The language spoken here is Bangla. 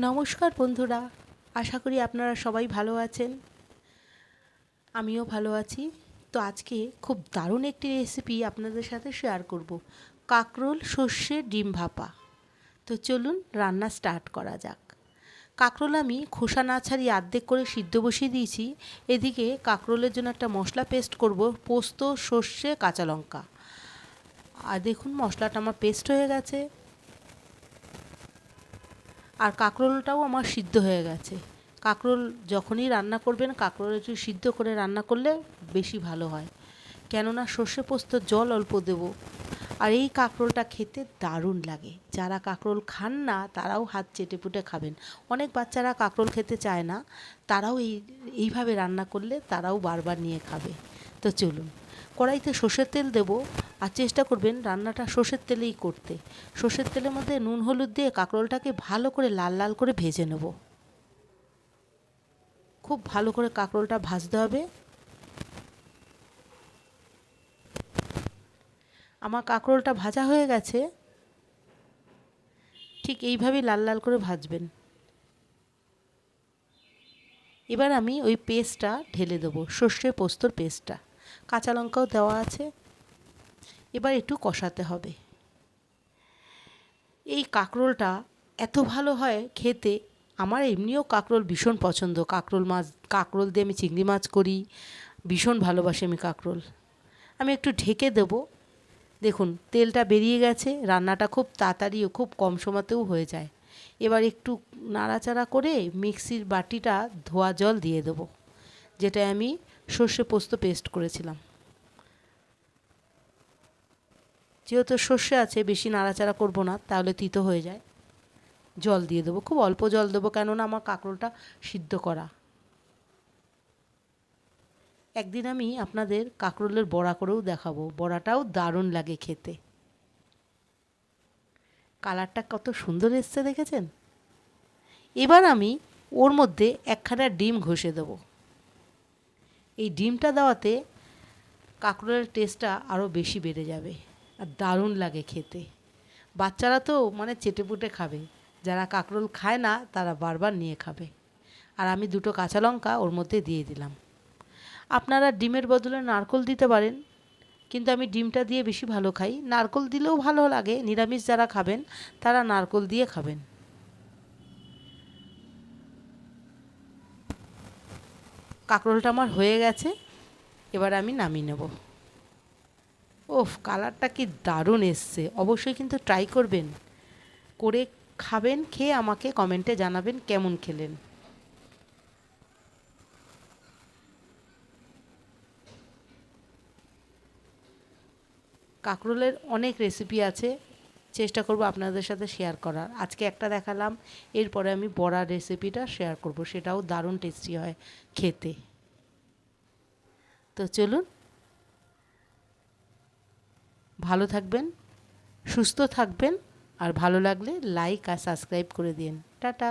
নমস্কার বন্ধুরা, আশা করি আপনারা সবাই ভালো আছেন। আমিও ভালো আছি। তো আজকে খুব দারুণ একটি রেসিপি আপনাদের সাথে শেয়ার করব। কাকরোল, সর্ষে, ডিম ভাপা। তো চলুন রান্না স্টার্ট করা যাক। কাকরোল আমি খোসা না ছাড়িয়ে আর্ধেক করে সিদ্ধ বসিয়ে দিয়েছি। এদিকে কাকরোলের জন্য একটা মশলা পেস্ট করব, পোস্ত, সর্ষে, কাঁচা লঙ্কা। আর দেখুন মশলাটা আমার পেস্ট হয়ে গেছে। আর কাঁকরোলটাও আমার সিদ্ধ হয়ে গেছে। কাঁকরোল যখনই রান্না করবেন, কাঁকরোল একটু সিদ্ধ করে রান্না করলে বেশি ভালো হয়। কেননা সর্ষে পোস্ত জল অল্প দেবো। আর এই কাঁকরোলটা খেতে দারুণ লাগে। যারা কাঁকরোল খান না, তারাও হাত চেটে পুটে খাবেন। অনেক বাচ্চারা কাঁকরোল খেতে চায় না। তারাও এই, এইভাবে রান্না করলে তারাও বারবার নিয়ে খাবে। তো চলুন, কড়াইতে সর্ষের তেল দেবো। আর চেষ্টা করবেন রান্নাটা সর্ষের তেলেই করতে। সর্ষের তেলের মধ্যে নুন, হলুদ দিয়ে কাঁকরোলটাকে ভালো করে লাল লাল করে ভেজে নেব। খুব ভালো করে কাঁকরোলটা ভাজতে হবে। আমার কাঁকরোলটা ভাজা হয়ে গেছে। ঠিক এইভাবেই লাল লাল করে ভাজবেন। এবার আমি ওই পেস্টটা ঢেলে দেবো সর্ষে পোস্তর পেস্টটা। কাঁচা লঙ্কাও দেওয়া আছে। এবার একটু কষাতে হবে। এই কাঁকরোলটা এত ভালো হয় খেতে, আমার এমনিও কাঁকরোল ভীষণ পছন্দ। কাঁকরোল মাছ, কাঁকরোল দিয়ে আমি চিংড়ি মাছ করি, ভীষণ ভালোবাসি আমি কাঁকরোল। আমি একটু ঢেকে দেবো। দেখুন, তেলটা বেরিয়ে গেছে, রান্নাটা খুব তাড়াতাড়ি খুব কম সময়তেও হয়ে যায়। এবার একটু নাড়াচাড়া করে মিক্সির বাটিটা ধোয়া জল দিয়ে দেবো যেটা আমি সর্ষে পোস্ত পেস্ট করেছিলাম। যেহেতু সর্ষে আছে, বেশি নাড়াচাড়া করব না, তাহলে তিতো হয়ে যায়। জল দিয়ে দেবো, খুব অল্প জল দেবো, কেননা আমার কাঁকরোলটা সিদ্ধ করা। একদিন আমি আপনাদের কাঁকরোলের বড়া করেও দেখাবো, বড়াটাও দারুণ লাগে খেতে। কালারটা কত সুন্দর এসছে, দেখেছেন? এবার আমি ওর মধ্যে একখানা ডিম ঘষে দেবো। এই ডিমটা দেওয়াতে কাঁকরোলের টেস্টটা আরও বেশি বেড়ে যাবে। আর দারুণ লাগে খেতে। বাচ্চারা তো মানে চেটেপুটে খাবে। যারা কাঁকরোল খায় না, তারা বারবার নিয়ে খাবে। আর আমি দুটো কাঁচা লঙ্কা ওর মধ্যে দিয়ে দিলাম। আপনারা ডিমের বদলে নারকল দিতে পারেন, কিন্তু আমি ডিমটা দিয়ে বেশি ভালো খাই। নারকল দিলেও ভালো লাগে, নিরামিষ যারা খাবেন, তারা নারকল দিয়ে খাবেন। কাঁকরোলটা আমার হয়ে গেছে, এবার আমি নামিয়ে নেব। ওফ কালারটা কি দারুণ এসছে। অবশ্যই কিন্তু ট্রাই করবেন। করে খাবেন, খেয়ে আমাকে কমেন্টে জানাবেন কেমন খেলেন। কাঁকরোলের অনেক রেসিপি আছে। চেষ্টা করব আপনাদের সাথে শেয়ার করার। আজকে একটা দেখালাম, এরপরে আমি বড়া রেসিপিটা শেয়ার করব। সেটাও দারুণ টেস্টি হয় খেতে। তো চলুন ভালো থাকবেন সুস্থ থাকবেন আর ভালো লাগলে লাইক আর সাবস্ক্রাইব করে দিন। টাটা।